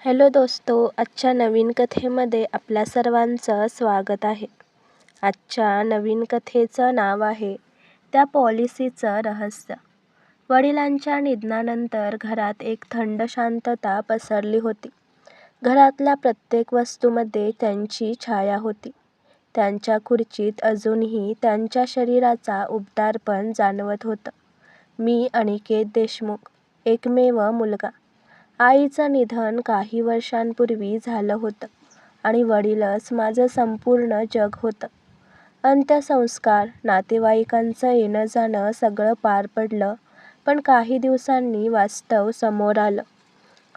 Hello दोस्तो आजच्या नवीन कथेमध्ये आपल्या सर्वांचं स्वागत आहे. आजच्या नवीन कथेचं नाव आहे त्या पॉलिसीचं रहस्य. वडिलांच्या निधनानंतर घरात एक थंड शांतता पसरली होती. घरातल्या प्रत्येक वस्तूमध्ये त्यांची छाया होती. त्यांच्या खुर्चीत अजूनही त्यांच्या शरीराचा उबदारपण जाणवत होतं. मी अनिकेत देशमुख एकमेव मुलगा. आईचं निधन काही वर्षांपूर्वी झालं होतं आणि वडीलच माझं संपूर्ण जग होतं. अंत्यसंस्कार नातेवाईकांचं येणं जाणं सगळं पार पडलं पण काही दिवसांनी वास्तव समोर आलं.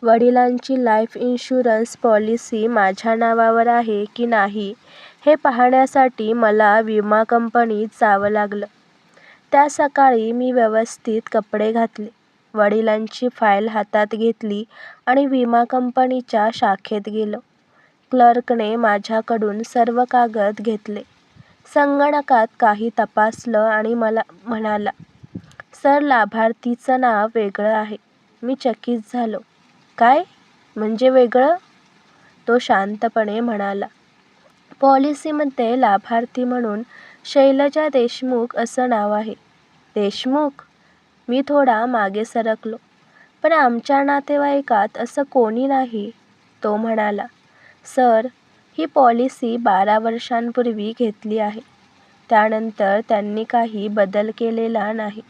वडिलांची लाईफ इन्शुरन्स पॉलिसी माझ्या नावावर आहे की नाही हे पाहण्यासाठी मला विमा कंपनीत जावं लागलं. त्या सकाळी मी व्यवस्थित कपडे घातले. वडिलांची फाईल हातात घेतली आणि विमा कंपनीच्या शाखेत गेलो. क्लर्कने माझ्याकडून सर्व कागद घेतले. संगणकात काही तपासलं आणि मला म्हणाला सर लाभार्थीचं नाव वेगळं आहे. मी चकित झालो. काय? म्हणजे वेगळं? तो शांतपणे म्हणाला. पॉलिसीमध्ये लाभार्थी म्हणून शैलजा देशमुख असं नाव आहे. देशमुख? मी थोडा मागे सरकलो. पण आमच्या नातेवाईकात असं कोणी नाही तो म्हणाला. सर ही पॉलिसी बारा वर्षांपूर्वी घेतली आहे. त्यानंतर त्यांनी काही बदल केलेला नाही.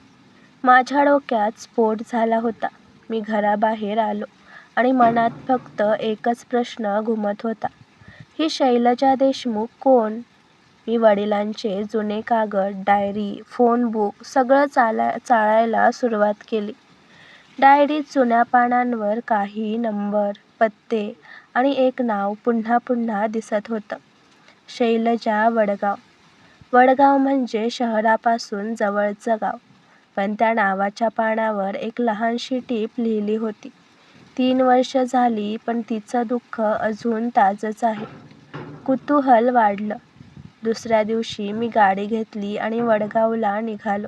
माझ्या डोक्यात स्फोट झाला होता. मी घराबाहेर आलो आणि मनात फक्त एकच प्रश्न घुमत होता. ही शैलजा देशमुख कोण? मी वडिलांचे जुने कागद डायरी फोन बुक सगळं चाला चाळायला सुरुवात केली. डायरीत जुन्या पानांवर काही नंबर पत्ते आणि एक नाव पुन्हा पुन्हा दिसत होतं. शैलजा वडगाव. वडगाव म्हणजे शहरापासून जवळचं गाव. पण त्या नावाच्या पानावर एक लहानशी टीप लिहिली होती. तीन वर्ष झाली पण तिचं दुःख अजून ताजंच आहे. कुतूहल वाढलं. दुसऱ्या दिवशी मी गाडी घेतली आणि वडगावला निघालो.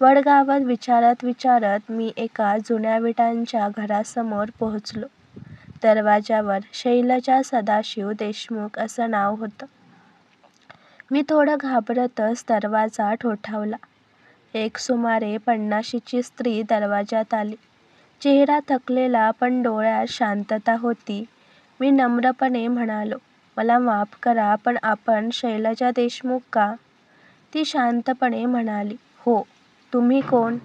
वडगावात विचारत विचारत मी एका जुन्या विटांच्या घरासमोर पोहोचलो. दरवाजावर शैलजा सदाशिव देशमुख असं नाव होतं. मी थोडं घाबरतच दरवाजा ठोठावला. एक सुमारे पन्नाशीची स्त्री दरवाजात आली. चेहरा थकलेला पण डोळ्यात शांतता होती. मी नम्रपणे म्हणालो मला माफ करा पण आपण शैलजा देशमुख का? ती शांतपणे म्हणाली हो तुम्ही कोण?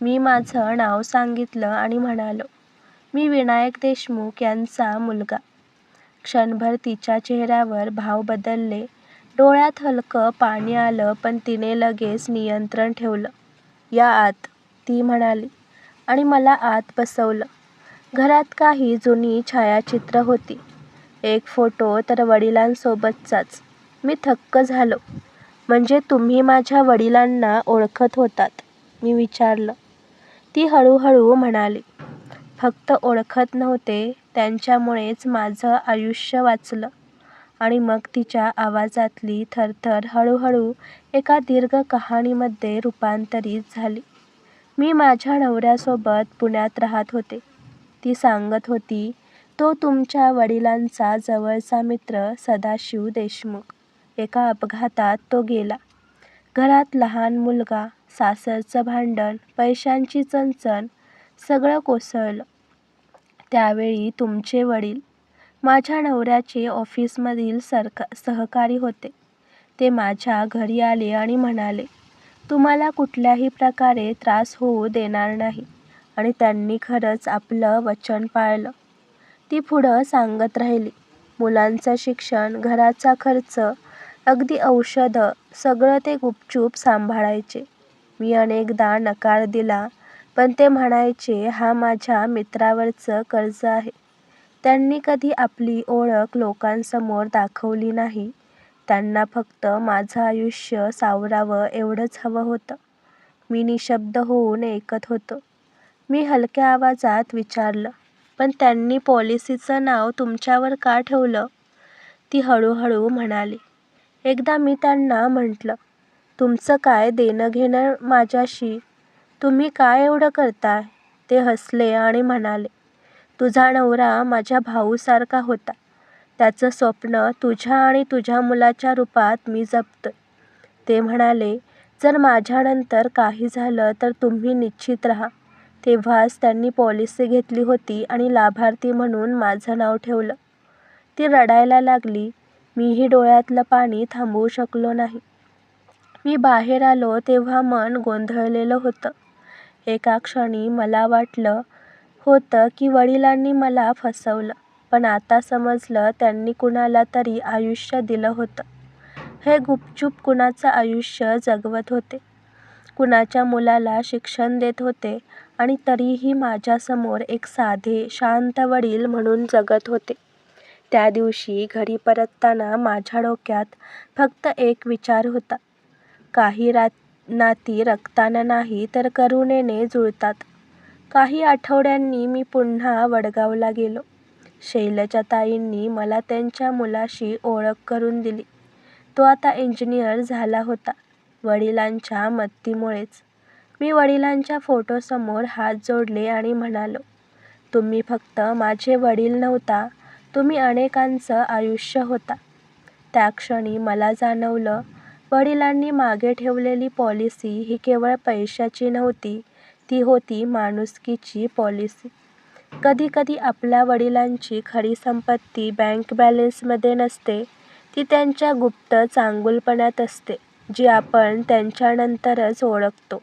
मी माझं नाव सांगितलं आणि म्हणालो मी विनायक देशमुख यांचा मुलगा. क्षणभर तिच्या चेहऱ्यावर भाव बदलले. डोळ्यात हलकं पाणी आलं पण तिने लगेच नियंत्रण ठेवलं. या आत ती म्हणाली आणि मला आत बसवलं. घरात काही जुनी छायाचित्र होती. एक फोटो तर वडिलांसोबतचाच. मी थक्क झालो. म्हणजे तुम्ही माझ्या वडिलांना ओळखत होतात मी विचारलं. ती हळूहळू म्हणाली फक्त ओळखत नव्हते त्यांच्यामुळेच माझं आयुष्य वाचलं. आणि मग तिच्या आवाजातली थरथर हळूहळू एका दीर्घ कहाणीमध्ये रूपांतरित झाली. मी माझ्या नवऱ्यासोबत पुण्यात राहत होते. ती सांगत होती तो तुमच्या वडिलांचा जवळचा मित्र सदाशिव देशमुख. एका अपघातात तो गेला. घरात लहान मुलगा सासरचं भांडण पैशांची चणचण सगळं कोसळलं. त्यावेळी तुमचे वडील माझ्या नवऱ्याचे ऑफिसमधील सरका सहकारी होते. ते माझ्या घरी आले आणि म्हणाले तुम्हाला कुठल्याही प्रकारे त्रास होऊ देणार नाही. आणि त्यांनी खरंच आपलं वचन पाळलं. ती पुढं सांगत राहिली. मुलांचं शिक्षण घराचा खर्च अगदी औषधं सगळं ते गुपचूप सांभाळायचे. मी अनेकदा नकार दिला पण ते म्हणायचे हा माझ्या मित्रावरचं कर्ज आहे. त्यांनी कधी आपली ओळख लोकांसमोर दाखवली नाही. त्यांना फक्त माझं आयुष्य सावरावं एवढंच हवं होतं. मी निशब्द होऊन ऐकत होतो. मी हलक्या आवाजात विचारलं पण त्यांनी पॉलिसीचं नाव तुमच्यावर का ठेवलं ती हळूहळू म्हणाली एकदा मी त्यांना म्हटलं तुमचं काय देणं घेणं माझ्याशी तुम्ही काय एवढं करताय ते हसले आणि म्हणाले तुझा नवरा माझ्या भाऊसारखा होता. त्याचं स्वप्न तुझ्या आणि तुझ्या मुलाच्या रूपात मी जपतोय. ते म्हणाले, जर माझ्यानंतर काही झालं तर तुम्ही निश्चित राहा. तेव्हाच त्यांनी पॉलिसी घेतली होती आणि लाभार्थी म्हणून माझं नाव ठेवलं. ती रडायला लागली. मीही डोळ्यातलं पाणी थांबवू शकलो नाही. मी बाहेर आलो तेव्हा मन गोंधळलेलं होतं. एका क्षणी मला वाटलं होतं की वडिलांनी मला फसवलं. पण आता समजलं त्यांनी कुणाला तरी आयुष्य दिलं होतं. हे गुपचूप कुणाचं आयुष्य जगवत होते. कुणाच्या मुलाला शिक्षण देत होते आणि तरीही माझ्यासमोर एक साधे, शांत वडील म्हणून जगत होते. त्या दिवशी घरी परतताना माझ्या डोक्यात फक्त एक विचार होता. काही नाती रक्तानं नाही तर करुणेने जुळतात. काही आठवड्यांनी मी पुन्हा वडगावला गेलो. शैलजाताईंनी मला त्यांच्या मुलाशी ओळख करून दिली. तो आता इंजिनियर झाला होता. वडिलांच्या मदतीमुळेच. मी वडिलांच्या फोटोसमोर हात जोडले आणि म्हणालो, तुम्ही फक्त माझे वडील नव्हता, तुम्ही अनेकांचं आयुष्य होता. त्या क्षणी मला जाणवलं, वडिलांनी मागे ठेवलेली पॉलिसी ही केवळ पैशाची नव्हती, ती होती माणुसकीची पॉलिसी. कधीकधी आपल्या वडिलांची खरी संपत्ती बँक बॅलन्समध्ये नसते, ती त्यांच्या गुप्त चांगुलपणात असते, जी आपण त्यांच्यानंतरच ओळखतो.